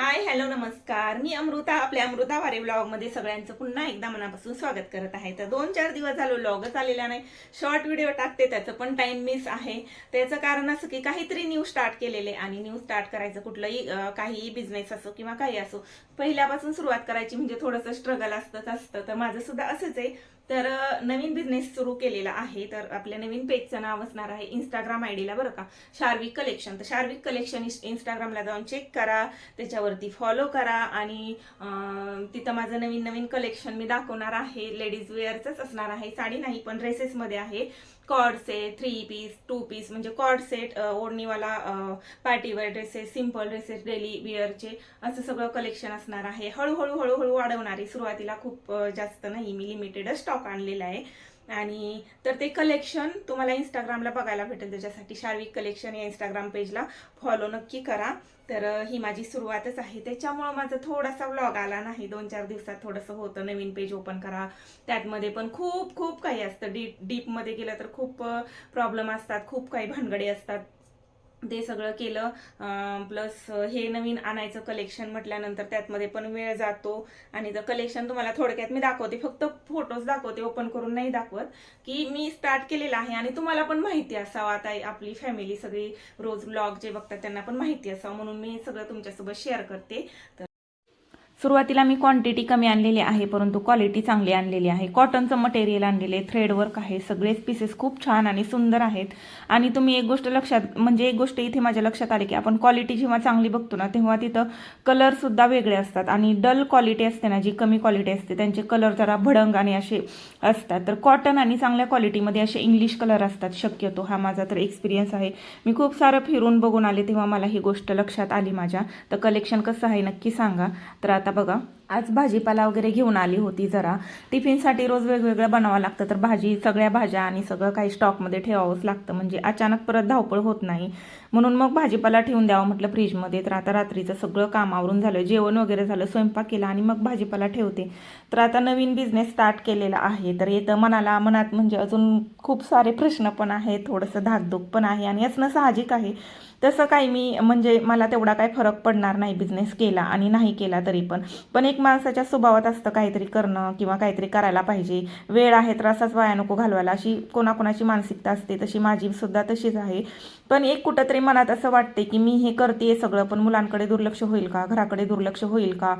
Hi hello नमस्कार. मी अमृता आपल्या अमृता वारे ब्लॉगमध्ये सगळ्यांचं पुन्हा एकदा मनापासून स्वागत करत आहे. तर दोन चार दिवस झालो ब्लॉगच आलेला नाही. शॉर्ट व्हिडिओ टाकते त्याचं पण टाइम मिस आहे. त्याचं कारण असं की काहीतरी न्यू स्टार्ट केलेले आणि न्यू स्टार्ट करायचं कुठलंही काहीही बिझनेस असो किंवा काही असो पहिल्यापासून सुरुवात करायची म्हणजे थोडंसं स्ट्रगल असतंच असतं. तर माझं सुद्धा असंच आहे. तर नवीन बिझनेस सुरू केलेला आहे. तर आपल्या नवीन पेजचं नाव असणार आहे इंस्टाग्राम आय डीला बरं का? शार्विक कलेक्शन तर शार्विक कलेक्शन इंस्टाग्रामला जाऊन चेक करा. त्याच्यावरती फॉलो करा. आणि तिथं माझं नवीन नवीन कलेक्शन मी दाखवणार आहे. लेडीज वेअरचंच असणार आहे. साडी नाही पण ड्रेसेसमध्ये आहे. Cord set three piece two piece म्हणजे cord set ओढणीवाला party wear dresses simple dresses daily वेअरचे असं सगळं कलेक्शन असणार आहे. हळूहळू हळूहळू वाढवणारी सुरुवातीला खूप जास्त नाही. मी लिमिटेडच स्टॉक आणलेला आहे. आणि तर ते कलेक्शन तुम्हाला इंस्टाग्रामला बघायला भेटेल. त्याच्यासाठी शार्विक कलेक्शन या इंस्टाग्राम पेजला फॉलो नक्की करा. तर ही माझी सुरुवातच आहे. त्याच्यामुळं माझा थोडासा व्लॉग आला नाही. दोन चार दिवसात थोडंसं होतं. नवीन पेज ओपन करा. त्यातमध्ये पण खूप खूप काही असतं. डीप डीपमध्ये गेलं तर खूप प्रॉब्लेम असतात. खूप काही भानगडे असतात. ते सगळं केलं. प्लस हे नवीन आणायचं कलेक्शन म्हटल्यानंतर त्यातमध्ये पण वेळ जातो. आणि तर कलेक्शन तुम्हाला थोडक्यात मी दाखवते. फक्त फोटोज दाखवते ओपन करून नाही दाखवत. की मी स्टार्ट केलेलं आहे आणि तुम्हाला पण माहिती असावं. आता आपली फॅमिली सगळी रोज ब्लॉग जे बघतात त्यांना पण माहिती असावं. म्हणून मी सगळं तुमच्यासोबत शेअर करते. तर सुरुवातीला मी क्वांटिटी कमी आणलेली आहे परंतु क्वालिटी चांगली आणलेली आहे. कॉटनचं मटेरियल आणलेले आहे थ्रेड वर्क आहे सगळेच पीसेस खूप छान आणि सुंदर आहेत. आणि तुम्ही एक गोष्ट लक्षात म्हणजे एक गोष्ट इथे माझ्या लक्षात आली की आपण क्वालिटी जेव्हा चांगली बघतो ना तेव्हा तिथं कलरसुद्धा वेगळे असतात. आणि डल क्वालिटी असते ना जी कमी क्वालिटी असते त्यांचे कलर जरा भडंग आणि असे असतात. तर कॉटन आणि चांगल्या क्वालिटीमध्ये असे इंग्लिश कलर असतात शक्यतो हा माझा तर एक्सपिरियन्स आहे. मी खूप सारं फिरून बघून आले तेव्हा मला ही गोष्ट लक्षात आली माझ्या. तर कलेक्शन कसं आहे नक्की सांगा. तर आता आता बघा. आज भाजीपाला वगैरे घेऊन आली होती जरा. टिफिनसाठी रोज वेगवेगळं बनावं लागतं तर भाजी सगळ्या भाज्या आणि सगळं काही स्टॉकमध्ये ठेवावंच लागतं. म्हणजे अचानक परत धावपळ होत नाही. म्हणून मग भाजीपाला ठेवून द्यावं म्हटलं फ्रीजमध्ये. तर आता रात्रीचं सगळं कामावरून झालं. जेवण वगैरे झालं स्वयंपाक केला आणि मग भाजीपाला ठेवते. तर आता नवीन बिझनेस स्टार्ट केलेला आहे. तर येतं मनाला मनात म्हणजे अजून खूप सारे प्रश्न पण आहेत. थोडंसं धाकधूक पण आहे आणि असणं साहजिक आहे. तसं काही मी म्हणजे मला तेवढा काही फरक पडणार नाही बिझनेस केला आणि नाही केला तरी पण. पण एक माणसाच्या स्वभावात असतं काहीतरी करणं किंवा काहीतरी करायला पाहिजे. वेळ आहे तर असाच वाया नको घालवायला. अशी कोणाकोणाची मानसिकता असते तशी माझी सुद्धा तशीच आहे. पण एक कुठंतरी मनात असं वाटते की मी हे करते सगळं पण मुलांकडे दुर्लक्ष होईल का? घराकडे दुर्लक्ष होईल का?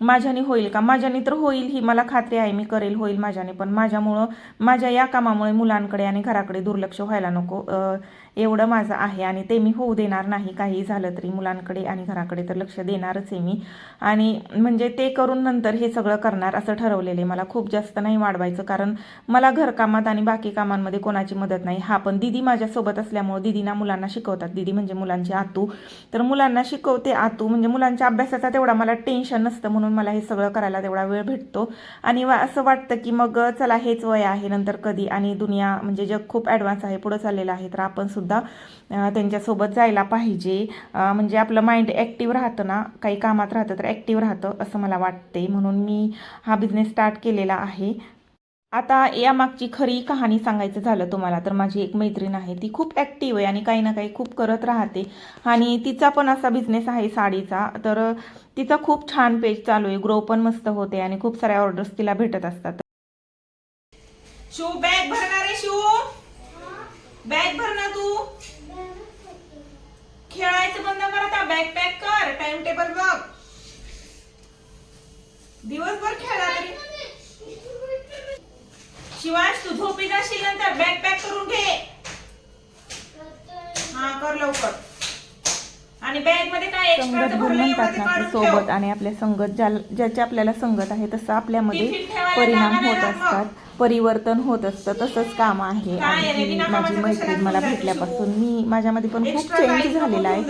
माझ्याने होईल का? माझ्याने तर होईल ही मला खात्री आहे मी करेल होईल माझ्याने पण माझ्यामुळं माझ्या या कामामुळे मुलांकडे आणि घराकडे दुर्लक्ष व्हायला नको एवढं माझं आहे आणि ते मी होऊ देणार नाही काही झालं तरी मुलांकडे आणि घराकडे तर लक्ष देणारच आहे मी. आणि म्हणजे ते करून नंतर हे सगळं करणार असं ठरवलेलं आहे. मला खूप जास्त नाही वाढवायचं कारण मला घरकामात आणि बाकी कामांमध्ये कोणाची मदत नाही. हा पण दिदी माझ्यासोबत असल्यामुळं दिदीना मुलांना मुलांना शिकवतात. दिदी म्हणजे मुलांची आतू. तर मुलांना शिकवते आतू. म्हणजे मुलांच्या अभ्यासाचा तेवढा मला टेन्शन नसतं म्हणून मला हे सगळं करायला तेवढा वेळ भेटतो. आणि वा- असं वाटतं की मग चला हेच वय आहे नंतर कधी. आणि दुनिया म्हणजे जग खूप ॲडव्हान्स आहे पुढं चाललेलं आहे. तर आपण सुद्धा त्यांच्यासोबत जायला पाहिजे. म्हणजे आपलं माइंड ॲक्टिव्ह राहतं ना काही कामात राहतं तर ॲक्टिव्ह राहतं असं मला वाटते म्हणून मी हा बिझनेस स्टार्ट केलेला आहे. आता यामागची खरी कहाणी सांगायचं झालं तुम्हाला तर माझी एक मैत्रीण आहे ती खूप ॲक्टिव्ह आहे आणि काही ना काही खूप करत राहते. आणि तिचा पण असा बिझनेस आहे साडीचा तर तिचा खूप छान पेज चालू आहे ग्रो पण मस्त होते आणि खूप साऱ्या ऑर्डर्स तिला भेटत असतात. शू बॅग भरणार आहे शू. बॅग भरणार तू. खेळायचं बंद कर आता बॅग पॅक कर टाइम टेबल बघ. दिवसभर खेळा तरी. शिवाय तू झोपी जाशील नंतर बॅग पॅक करून घे हा कर लवकर आणि बॅगमध्ये म्हणतात ना की सोबत आणि आपल्या संगत ज्या ज्याची आपल्याला संगत आहे तसं आपल्यामध्ये परिणाम होत असतात. परिवर्तन होत असतं. तसंच काम आहे. आणि माझी मैत्रीण मला भेटल्यापासून मी माझ्यामध्ये पण खूप चेंज झालेला आहे.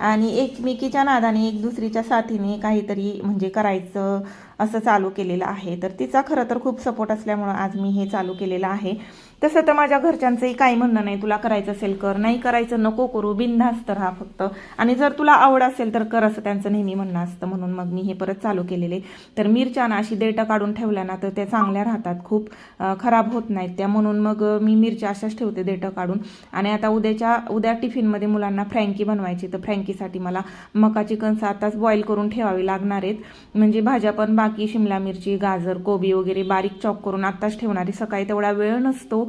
आणि एकमेकीच्या नादाने एक दुसरीच्या साथीने काहीतरी म्हणजे करायचं असं चालू केलेलं आहे. तर तिचा खरं तर खूप सपोर्ट असल्यामुळं आज मी हे चालू केलेलं आहे. तसं तर माझ्या घरच्यांचंही काही म्हणणं नाही. तुला करायचं असेल कर नाही करायचं नको करू बिनधास्त राहा फक्त. आणि जर तुला आवड असेल तर कर असं त्यांचं नेहमी म्हणणं असतं. म्हणून मग मी हे परत चालू केलेले. तर मिरच्या ना अशी देठं काढून ठेवल्या ना तर त्या चांगल्या राहतात. खूप खराब होत नाहीत त्या. म्हणून मग मी मिरच्या अशाच ठेवते देठं काढून. आणि आता उद्याच्या उद्या टिफिनमध्ये मुलांना फ्रँकी बनवायची. तर फ्रँकीसाठी मला मकाची कणसं आताच बॉईल करून ठेवावी लागणार आहेत. म्हणजे भाज्या पण बाकी शिमला मिरची गाजर कोबी वगैरे बारीक चॉप करून आत्ताच ठेवणारी सकाळी तेवढा वेळ नसतो.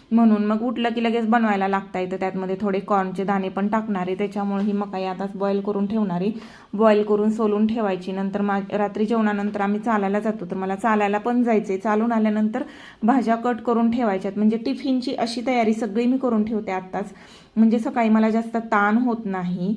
म्हणून मग उठलं की लगेच बनवायला लागता येतं. त्यातमध्ये थोडे कॉर्नचे दाणे पण टाकणार आहे. त्याच्यामुळे ही मकाई आताच बॉईल करून ठेवणारी बॉईल करून सोलून ठेवायची. नंतर मा रात्री जेवणानंतर आम्ही चालायला जातो. तर मला चालायला पण जायचे चालून आल्यानंतर भाज्या कट करून ठेवायच्यात. म्हणजे टिफिनची अशी तयारी सगळी मी करून ठेवते आत्ताच. म्हणजे सकाळी मला जास्त ताण होत नाही.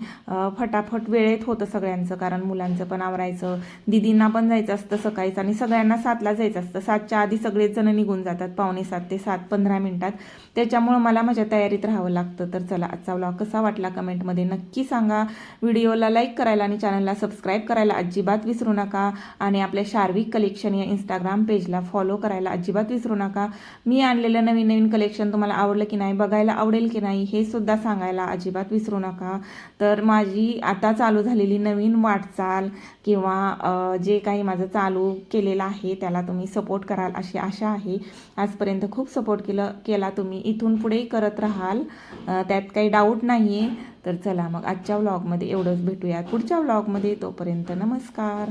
फटाफट वेळेत होतं सगळ्यांचं. कारण मुलांचं पण आवरायचं. दिदींना पण जायचं असतं सकाळीच. आणि सगळ्यांना सातला जायचं असतं. सातच्या आधी सगळेच जण निघून जातात. पावणे सात ते सात पंधरा मिनिटात. त्याच्यामुळं मला माझ्या तयारीत राहावं लागतं. तर चला आजचा व्लॉग कसा वाटला कमेंटमध्ये नक्की सांगा. व्हिडिओला लाईक करायला आणि चॅनलला सबस्क्राईब करायला अजिबात विसरू नका. आणि आपल्या शार्विक कलेक्शन या इंस्टाग्राम पेजला फॉलो करायला अजिबात विसरू नका. मी आणलेलं नवीन नवीन कलेक्शन तुम्हाला आवडलं की नाही बघायला आवडेल की नाही हे सुद्धा सांगायला अजिबात विसरू नका. तर माझी आता चालू झालेली नवीन वाटचाल किंवा जे काही माझं चालू केलेलं आहे त्याला तुम्ही सपोर्ट कराल अशी आशा आहे. आजपर्यंत खूप सपोर्ट केलं केला तुम्ही इथून पुढेही करत राहाल. त्यात काही डाऊट नाही आहे तर चला मग आजच्या व्लॉगमध्ये एवढंच भेटूया पुढच्या व्लॉगमध्ये तोपर्यंत नमस्कार.